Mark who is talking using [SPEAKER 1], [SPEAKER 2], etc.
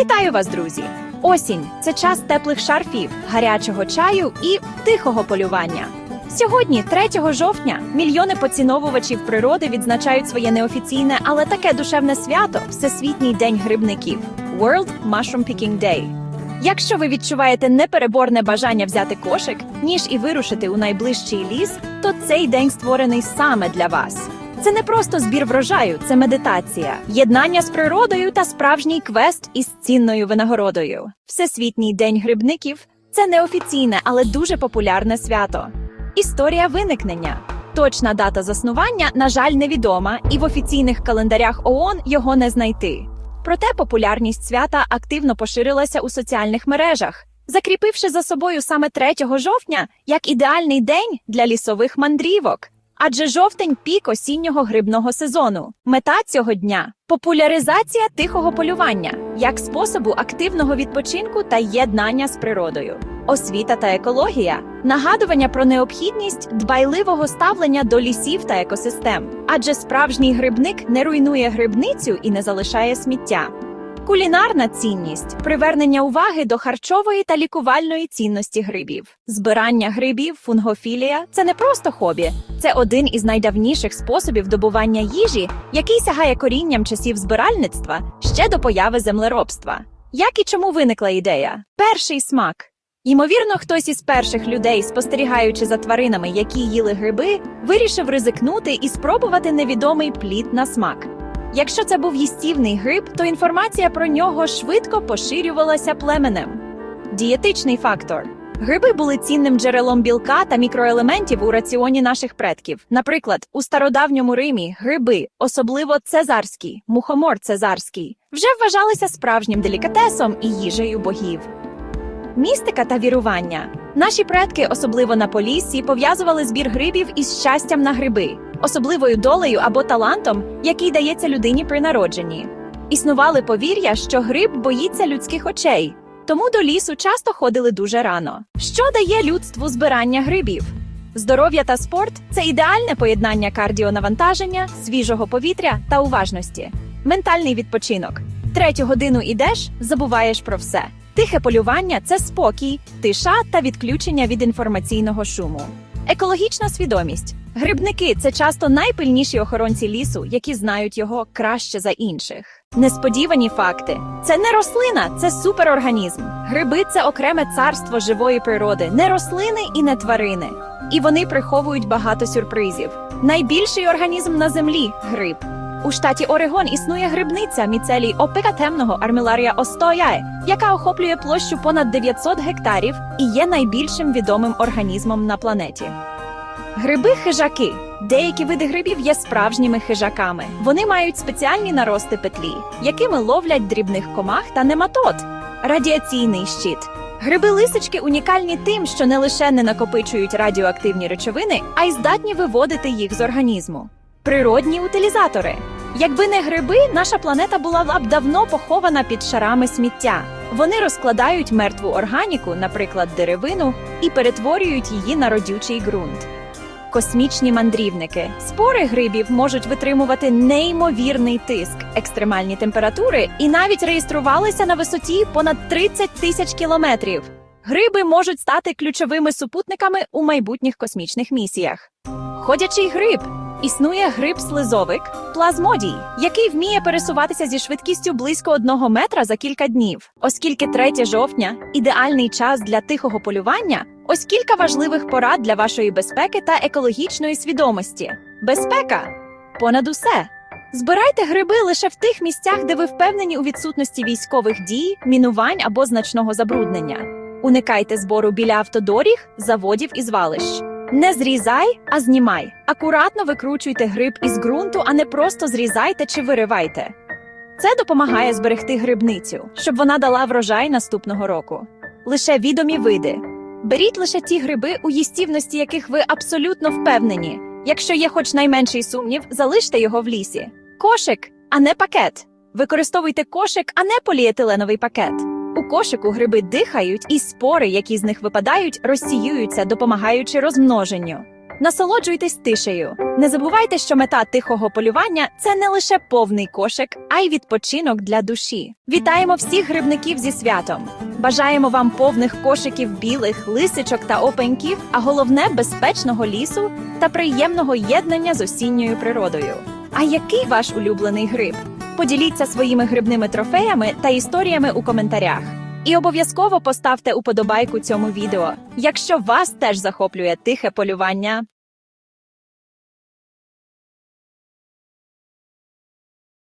[SPEAKER 1] Вітаю вас, друзі! Осінь це час теплих шарфів, гарячого чаю і тихого полювання. Сьогодні, 3 жовтня, мільйони поціновувачів природи відзначають своє неофіційне, але таке душевне свято Всесвітній день грибників World Mushroom Picking Day. Якщо ви відчуваєте непереборне бажання взяти кошик, ніж і вирушити у найближчий ліс, то цей день створений саме для вас. Це не просто збір врожаю, це медитація, єднання з природою та справжній квест із цінною винагородою. Всесвітній день грибників це неофіційне, але дуже популярне свято. Історія виникнення. Точна дата заснування, на жаль, невідома, і в офіційних календарях ООН його не знайти. Проте популярність свята активно поширилася у соціальних мережах, закріпивши за собою саме 3 жовтня як ідеальний день для лісових мандрівок. Адже жовтень пік осіннього грибного сезону. Мета цього дня популяризація тихого полювання як способу активного відпочинку та єднання з природою. Освіта та екологія нагадування про необхідність дбайливого ставлення до лісів та екосистем. Адже справжній грибник не руйнує грибницю і не залишає сміття. Кулінарна цінність привернення уваги до харчової та лікувальної цінності грибів. Збирання грибів, фунгофілія це не просто хобі, це один із найдавніших способів добування їжі, який сягає корінням часів збиральництва ще до появи землеробства. Як і чому виникла ідея? Перший смак. Ймовірно, хтось із перших людей, спостерігаючи за тваринами, які їли гриби, вирішив ризикнути і спробувати невідомий плід на смак. Якщо це був їстівний гриб, то інформація про нього швидко поширювалася племенем. Дієтичний фактор. Гриби були цінним джерелом білка та мікроелементів у раціоні наших предків. Наприклад, у стародавньому Римі гриби, особливо цезарський, мухомор цезарський, вже вважалися справжнім делікатесом і їжею богів. Містика та вірування. Наші предки, особливо на Поліссі, пов'язували збір грибів із щастям на гриби, особливою долею або талантом, який дається людині при народженні. Існували повір'я, що гриб боїться людських очей, тому до лісу часто ходили дуже рано. Що дає людству збирання грибів? Здоров'я та спорт це ідеальне поєднання кардіонавантаження, свіжого повітря та уважності. Ментальний відпочинок. Третю годину ідеш, забуваєш про все. Тихе полювання це спокій, тиша та відключення від інформаційного шуму. Екологічна свідомість. Грибники це часто найпильніші охоронці лісу, які знають його краще за інших. Несподівані факти: це не рослина, це суперорганізм. Гриби це окреме царство живої природи, не рослини і не тварини. І вони приховують багато сюрпризів. Найбільший організм на землі гриб. У штаті Орегон існує грибниця міцелій опика темного арміларія Остояє, яка охоплює площу понад 900 гектарів і є найбільшим відомим організмом на планеті. Гриби-хижаки. Деякі види грибів є справжніми хижаками. Вони мають спеціальні нарости петлі, якими ловлять дрібних комах та нематод. Радіаційний щит. Гриби-лисички унікальні тим, що не лише не накопичують радіоактивні речовини, а й здатні виводити їх з організму. Природні утилізатори. Якби не гриби, наша планета була б давно похована під шарами сміття. Вони розкладають мертву органіку, наприклад, деревину, і перетворюють її на родючий ґрунт. Космічні мандрівники. Спори грибів можуть витримувати неймовірний тиск, екстремальні температури і навіть реєструвалися на висоті понад 30 тисяч кілометрів. Гриби можуть стати ключовими супутниками у майбутніх космічних місіях. Ходячий гриб. Існує гриб-слизовик плазмодій, який вміє пересуватися зі швидкістю близько одного метра за кілька днів. Оскільки 3 жовтня ідеальний час для тихого полювання, ось кілька важливих порад для вашої безпеки та екологічної свідомості. Безпека понад усе. Збирайте гриби лише в тих місцях, де ви впевнені у відсутності військових дій, мінувань або значного забруднення. Уникайте збору біля автодоріг, заводів і звалищ. Не зрізай, а знімай. Акуратно викручуйте гриб із ґрунту, а не просто зрізайте чи виривайте. Це допомагає зберегти грибницю, щоб вона дала врожай наступного року. Лише відомі види. Беріть лише ті гриби, у їстівності яких ви абсолютно впевнені. Якщо є хоч найменший сумнів, залиште його в лісі. Кошик, а не пакет. Використовуйте кошик, а не поліетиленовий пакет. У кошику гриби дихають, і спори, які з них випадають, розсіюються, допомагаючи розмноженню. Насолоджуйтесь тишею. Не забувайте, що мета тихого полювання це не лише повний кошик, а й відпочинок для душі. Вітаємо всіх грибників зі святом! Бажаємо вам повних кошиків білих, лисичок та опеньків, а головне безпечного лісу та приємного єднання з осінньою природою. А який ваш улюблений гриб? Поділіться своїми грибними трофеями та історіями у коментарях. І обов'язково поставте уподобайку цьому відео, якщо вас теж захоплює тихе полювання.